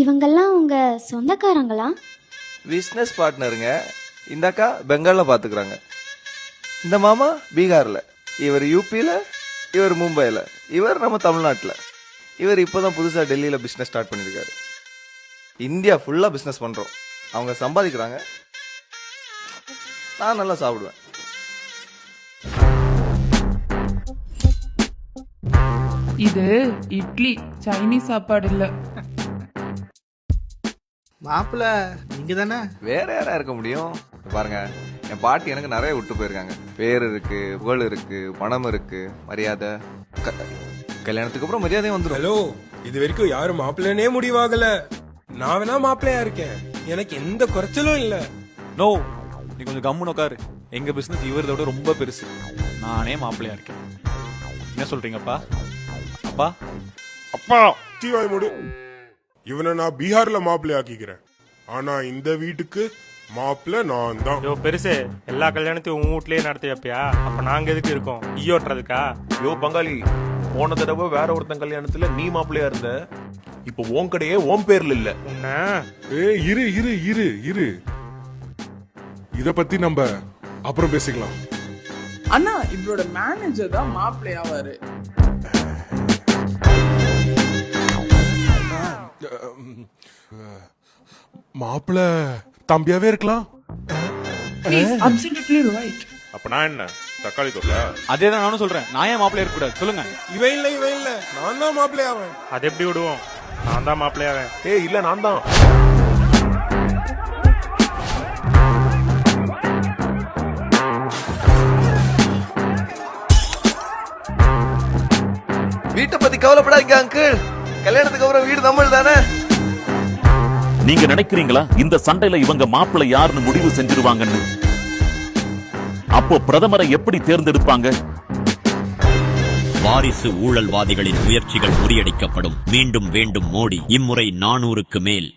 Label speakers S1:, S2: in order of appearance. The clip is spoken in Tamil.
S1: இவங்கெல்லாம் உங்க சொந்தக்காரங்களா?
S2: பிஸ்னஸ் பார்ட்னருங்க இந்த அக்கா பெங்காலில் பார்த்துக்குறாங்க இந்த மாமா பீகாரில். இவர் யூபியில் இவர் மும்பையில் இவர் நம்ம தமிழ்நாட்டில். இவர் இப்போ தான் புதுசாக டெல்லியில் பிஸ்னஸ் ஸ்டார்ட் பண்ணியிருக்காரு இந்தியா ஃபுல்லாக பிஸ்னஸ் பண்ணுறோம் அவங்க சம்பாதிக்கிறாங்க. நான் நல்லா சாப்பிடுவேன்.
S3: இது இட்லி. சைனீஸ் சாப்பாடு இல்ல.
S4: மாப்பிள்ள நீங்க தானே
S2: வேற யாரா இருக்க முடியும்? பாருங்க என் பாட்டி எனக்கு நிறைய விட்டு போயிருக்காங்க. பேர் இருக்கு புகழ் இருக்கு பணம் இருக்கு மரியாதை. கல்யாணத்துக்கு அப்புறம் மரியாதையும் வந்துடும்
S5: ஹலோ இது வரைக்கும் யாரும் மாப்பிள்ளனே முடிவாகல. நான் வேணா மாப்பிள்ளையா இருக்கேன். எனக்கு எந்த குறைச்சலும் இல்ல.
S6: நோ நீ கொஞ்சம் கம்முன்னு உட்காரு எங்க பிசினஸ் இவரத விட ரொம்ப பெருசு. நானே மாப்பிள்ளையா இருக்கேன். என்ன சொல்றீங்கப்பா? அப்பா?
S7: அப்பா தீவாய் மூடு. இவனை நான் பீகார்ல மாப்பிள்ளை ஆக்கிக்கிறேன். ஆனா இந்த வீட்டுக்கு மாப்பிள்ளை நான் தான்
S8: யோ பெருசு எல்லா கல்யாணத்தையும் உன் வீட்லயே நடத்தி வைப்பியா அப்ப நாங்க எதுக்கு இருக்கோம்? ஈயோட்டுறதுக்கா
S9: யோ பங்காளி போன தடவை வேற ஒருத்தன் கல்யாணத்துல நீ மாப்பிள்ளையா இருந்த. இப்போ உன் கடையே உன் பேர்ல இல்ல.
S8: உன்ன?
S7: ஏ இரு இரு இரு இரு. இத பத்தி நம்ம அப்புறம் பேசிக்கலாம்.
S3: அண்ணா இவரோட மேனேஜர் தான் மாப்பிள்ளையாவாரு.
S7: மாப்பிள்ளை தம்பியாவே இருக்கலாம்.
S3: அப்சல்யூட்லி ரைட்
S9: அப்ப நான் என்ன? தக்காளி தொட்டா?
S6: அதே தான் நானும் சொல்றேன். நான் ஏன் மாப்பிள்ளையா இருக்க கூடாது? சொல்லுங்க.
S5: இவன் இல்ல இவன் இல்ல. நான் தான்
S8: அது எப்படி விடுவோம்? நான் தான் மாப்பிள்ளையாவேன்
S9: ஏய் இல்ல நான் தான்.
S2: வீட்டை பத்தி கவலைப்படாதீங்க அங்கிள் கல்யாணத்துக்கு அப்புறம் வீடு நம்மள் தானே?
S10: நீங்க நினைக்கிறீங்களா? இந்த சண்டையில இவங்க மாப்பிள்ளை யாருன்னு முடிவு செஞ்சிருவாங்கன்னு? அப்போ பிரதமரை எப்படி தேர்ந்தெடுப்பாங்க?
S11: வாரிசு ஊழல்வாதிகளின் முயற்சிகள் முறியடிக்கப்படும். மீண்டும் வேண்டும் மோடி இம்முறை நானூறுக்கு மேல்.